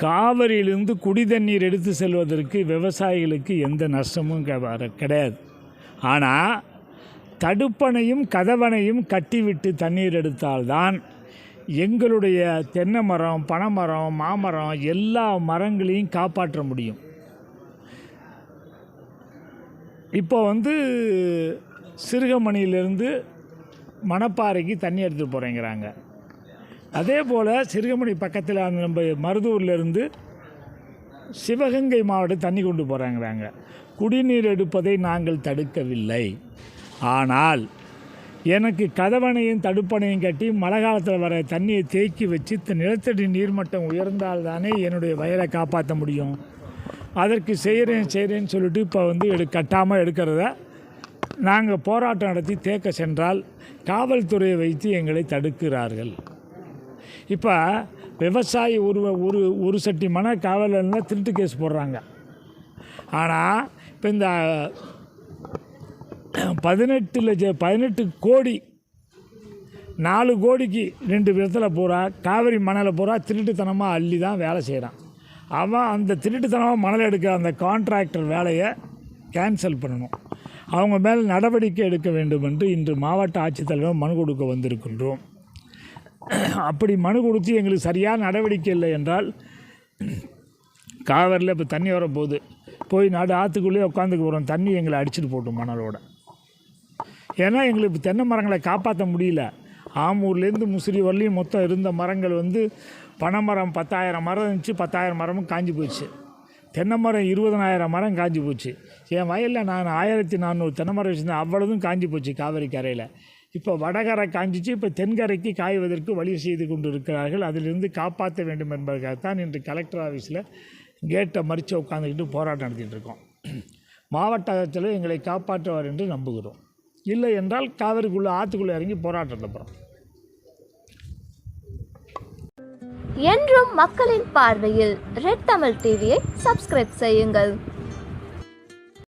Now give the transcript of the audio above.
காவிரியிலிருந்து குடி தண்ணீர் எடுத்து செல்வதற்கு விவசாயிகளுக்கு எந்த நஷ்டமும் க- வர- கிடையாது. ஆனால் தடுப்பணையும் கதவணையும் கட்டிவிட்டு தண்ணீர் எடுத்தால்தான் எங்களுடைய தென்னை மரம் பனைமரம் மாமரம் எல்லா மரங்களையும் காப்பாற்ற முடியும். இப்போ வந்து சிறுகமணியிலேருந்து மணப்பாறைக்கு தண்ணி எடுத்துகிட்டு போகிறேங்கிறாங்க அதே போல் சிறுகமணி பக்கத்தில் அந்த நம்ம மருதூர்லேருந்து சிவகங்கை மாவட்டம் தண்ணி கொண்டு போகிறாங்கிறாங்க குடிநீர் எடுப்பதை நாங்கள் தடுக்கவில்லை. ஆனால் எனக்கு கதவணையும் தடுப்பணையும் கட்டி மழை காலத்தில் வர தண்ணியை தேக்கி வச்சு நிலத்தடி நீர்மட்டம் உயர்ந்தால் தானே என்னுடைய வயலை காப்பாற்ற முடியும்? அதற்கு செய்கிறேன் செய்கிறேன்னு சொல்லிட்டு இப்போ வந்து எடு கட்டாமல் எடுக்கிறத நாங்கள் போராட்டம் நடத்தி தேக்க சென்றால் காவல்துறையை வைத்து எங்களை தடுக்கிறார்கள். இப்போ விவசாயி ஒரு ஒரு ஒரு சட்டி மன காவலர்னா திருட்டு கேஸ் போடுறாங்க. ஆனால் இப்போ இந்த பதினெட்டு லட்ச பதினெட்டு கோடி நாலு கோடிக்கு ரெண்டு விதத்தில் பூரா காவிரி மணலை பூரா திருட்டுத்தனமாக அள்ளி தான் வேலை செய்கிறான் அவன் அந்த திருட்டுத்தனமாக மணல் எடுக்கிற அந்த கான்ட்ராக்டர் வேலையை கேன்சல் பண்ணணும். அவங்க மேல் நடவடிக்கை எடுக்க வேண்டும் என்று இன்று மாவட்ட ஆட்சித்தலைவர் மனு கொடுக்க வந்திருக்கின்றோம். அப்படி மனு கொடுத்து எங்களுக்கு சரியான நடவடிக்கை இல்லை என்றால் காவிரியில் இப்போ தண்ணி வரப்போகுது. போய் நாடு ஆற்றுக்குள்ளேயே உட்காந்துக்கு போகிறோம். தண்ணி எங்களை அடிச்சிட்டு போட்டோம் மணலோட. ஏன்னா எங்களுக்கு இப்போ தென்னை மரங்களை காப்பாற்ற முடியல. ஆமூர்லேருந்து முசிறி வரலையும் மொத்தம் இருந்த மரங்கள் வந்து பனைமரம் பத்தாயிரம் மரம் இருந்துச்சு. பத்தாயிரம் மரமும் காஞ்சி போச்சு. தென்னை மரம் இருபதனாயிரம் மரம் காஞ்சி போச்சு. என் வயலில் நான் ஆயிரத்தி நானூறு தென்னை மரம் வச்சுருந்தேன். அவ்வளோதும் காஞ்சி போச்சு காவேரி கரையில். இப்போ வடகரை காஞ்சிச்சு இப்போ தென்கரைக்கு காய்வதற்கு வழி செய்து கொண்டு இருக்கிறார்கள் அதிலிருந்து காப்பாற்ற வேண்டும் என்பதற்காகத்தான் இன்று கலெக்டர் ஆஃபீஸில் கேட்டை மறித்து உட்காந்துக்கிட்டு போராட்டம் நடத்திட்டு இருக்கோம். மாவட்டத்தில் எங்களை காப்பாற்றுவார் என்று நம்புகிறோம். இல்லை என்றால் காவிரிக்குள்ளே ஆற்றுக்குள்ளே இறங்கி போராட்டத்தை போகிறோம். என்றும் மக்களின் பார்வையில் ரெட் தமிழ் டிவியை சப்ஸ்கிரைப் செய்யுங்கள்.